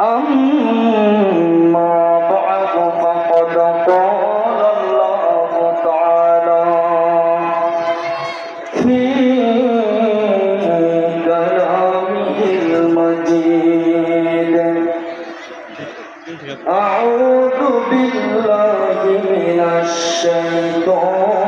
أما بعد فقد قال الله تعالى في كلامه المجيد أعوذ بالله من الشيطان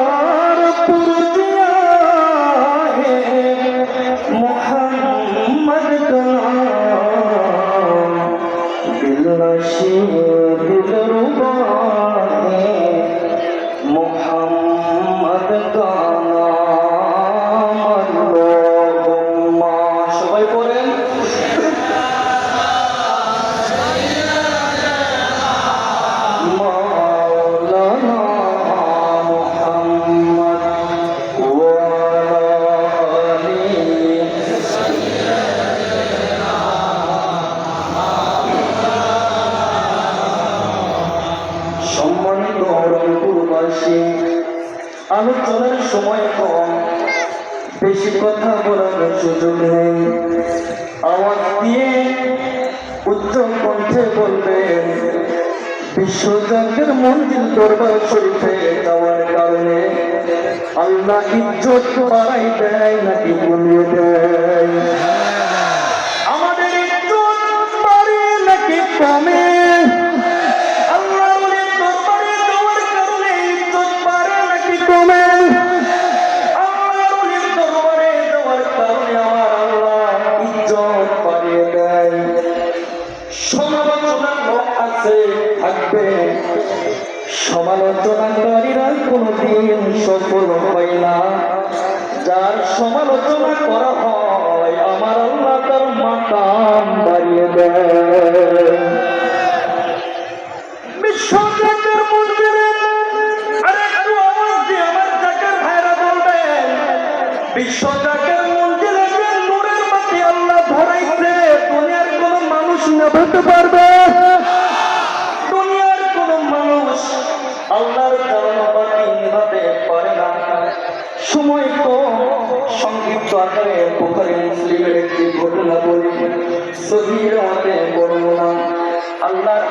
সবাই পড়েন সময় কম। বেশি কথা বলার সুযোগ নেই। বিশ্বজাতের মন্দির দরবার শরীফে যাওয়ার কারণে আল্লাহ ইজ্জত বাড়াই দেয়, নাকি কমিয়ে দেয়? আমাদের ইজ্জত বাড়ে, নাকি কমে থাকবে সমালোচনাকারীরা কোনোদিন সফল হয় না। যার সমালোচনা করা হয়, আমার আল্লাহ তার মাকাম বাড়িয়ে দেয় আমার জাকের মন্দিরে নূরের বাতি আল্লাহ ধরাইছে দুনিয়ার কোন মানুষ পারবে দুনিয়ার কোন মানুষ আল্লাহর নেভাতে পারে না। সময় কম, সংক্ষিপ্ত আকারে বুখারী মুসলিমের একটি ঘটনা বলি। সহির মতে বর্ণনা, আল্লাহর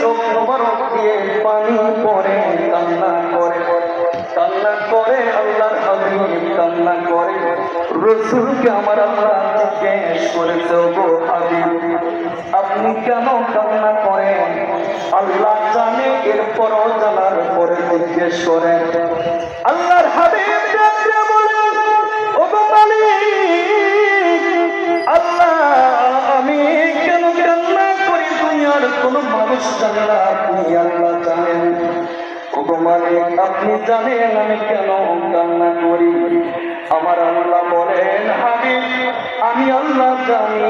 চোখ দিয়ে পানি পড়ে, কান্না করে। কান্না করে, আল্লাহর হাবিব কান্না করে। রসুলকে আমার আল্লাহ জিজ্ঞেস হাবিব, আপনি কেন কান্না করেন? আল্লাহ জিজ্ঞেস করেন আল্লাহর আল্লাহ, আমি কেন কান্না করি? দুনিয়ার কোনো মানুষ জানে না, আপনি আল্লাহ জানেন। মালিক, আপনি জানেন আমি কেন কান্না করি? আমার আল্লাহ বলেন, হাবিব, আমি আল্লাহ জানি,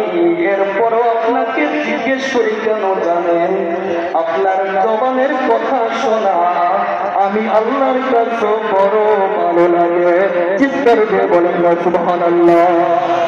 এরপরও আপনাকে জিজ্ঞেস করি কেন জানেন? আপনার শোনা আমি আল্লাহর কাছে বড় ভালো লাগে। চিৎকার দিয়ে বলেন সুবহানাল্লাহ।